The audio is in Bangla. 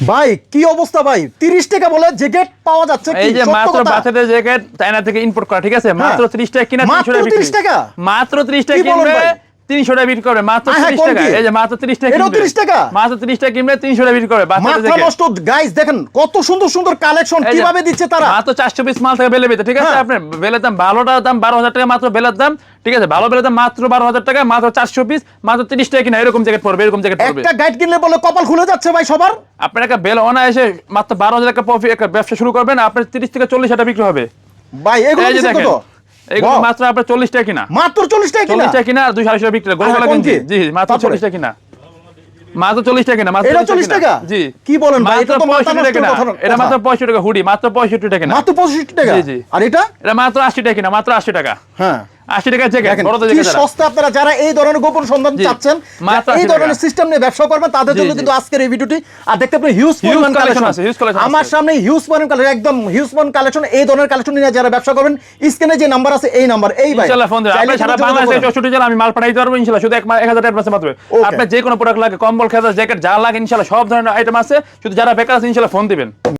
ভাই কি অবস্থা ভাই 30 টাকা বলে জ্যাকেট পাওয়া যাচ্ছে কি এই যে মাত্র? বাচ্চাদের জ্যাকেট চায়না থেকে ইম্পোর্ট করা ঠিক আছে মাত্র 30 টাকা কিনা মাত্র 300 টাকা 30 টাকা? মাত্র 30 টাকা কিনবে? 300 টাকা বিক্রি করবে মাত্র আয় 30 টাকা। এই যে মাত্র 30 টাকা এটাও কিনবে। 30 টাকা? মাত্র 30 টাকা কিনবে 300 টাকা বিক্রি করবে মাথা নষ্ট গাইস দেখেন কত সুন্দর সুন্দর কালেকশন কীভাবে দিচ্ছে তারা। মাত্র 400 পিস মাল থেকে বেলে পেতে ঠিক আছে হ্যাঁ। আপনার বেলের দাম দাম 12000 টাকা মাত্র বেলের দাম ঠিক আছে? ভালো বেলের দাম মাত্র 12000 টাকা মাত্র 400 পিস মাত্র 30 টাকা কিনা এরকম জ্যাকেট পড়বে এরকম জ্যাকেট পড়বে একটা গাইড কিনলে বলে কপাল খুলে যাচ্ছে ভাই সবার। আপনার একটা বেল অনায়াসে মাত্র 12000 টাকা প্রফিট একটা ব্যবসা শুরু করবেন আপনার 30 থেকে 40 টাকা বিক্রি হবে। ভাই এগুলো কত এগুলো মাত্র আপনার 40 টাকা কিনা? মাত্র 40 টাকা চল্লিশ টাকা কিনা আর দুই সাড়ে বিক্রি গোল আচ্ছা, গলা কোন গেঞ্জি জি মাত্র চল্লিশ টাকা কিনা। মাত্র চল্লিশ টাকা কিনা মাত্র এটা 40 40 টাকা? জি। কি বলেন ভাই? এটা 65 টাকা না। এটা মাত্র পঁয়ষট্টি টাকা হুডি মাত্র পঁয়ষট্টি টাকা। না মাত্র 65 টাকা? জি, জি। আর এটা? এটা মাত্র আশি টাকা কিনা মাত্র আশি টাকা। হ্যাঁ। আশি টাকা জ্যাকেট দেখেন বড়দের কি জ্যাকেট সস্তা আপনারা যারা এই ধরনের গোপন সন্ধান চাচ্ছেন এই ধরনের সিস্টেম নিয়ে ব্যবসা করবেন তাদের জন্য কিন্তু আজকের এই ভিডিওটি। আর দেখতে আপনি হিউজ পরিমাণ কালেকশন আছে, আমার সামনে হিউজ পরিমাণ কালেকশন একদম হিউজ পরিমাণ কালেকশন এই ধরনের কালেকশন নিয়ে যারা ব্যবসা করবেন স্ক্রিনে যে নাম্বার আছে এই নাম্বার এই ভাই। ইনশাআল্লাহ ফোন আপনি সারা বাংলাদেশে করবেন। চৌষট্টি জেলা আমি মাল পাঠাইতে পারব ইনশাআল্লাহ শুধু এক আপনার যে কোনো প্রোডাক্ট লাগে কম্বল খেতা জ্যাকেট যা লাগে ইনশাআল্লাহ সব ধরনের আইটেম আছে। শুধু যারা বেকার আছে ইনশাআল্লাহ ফোন দিবেন।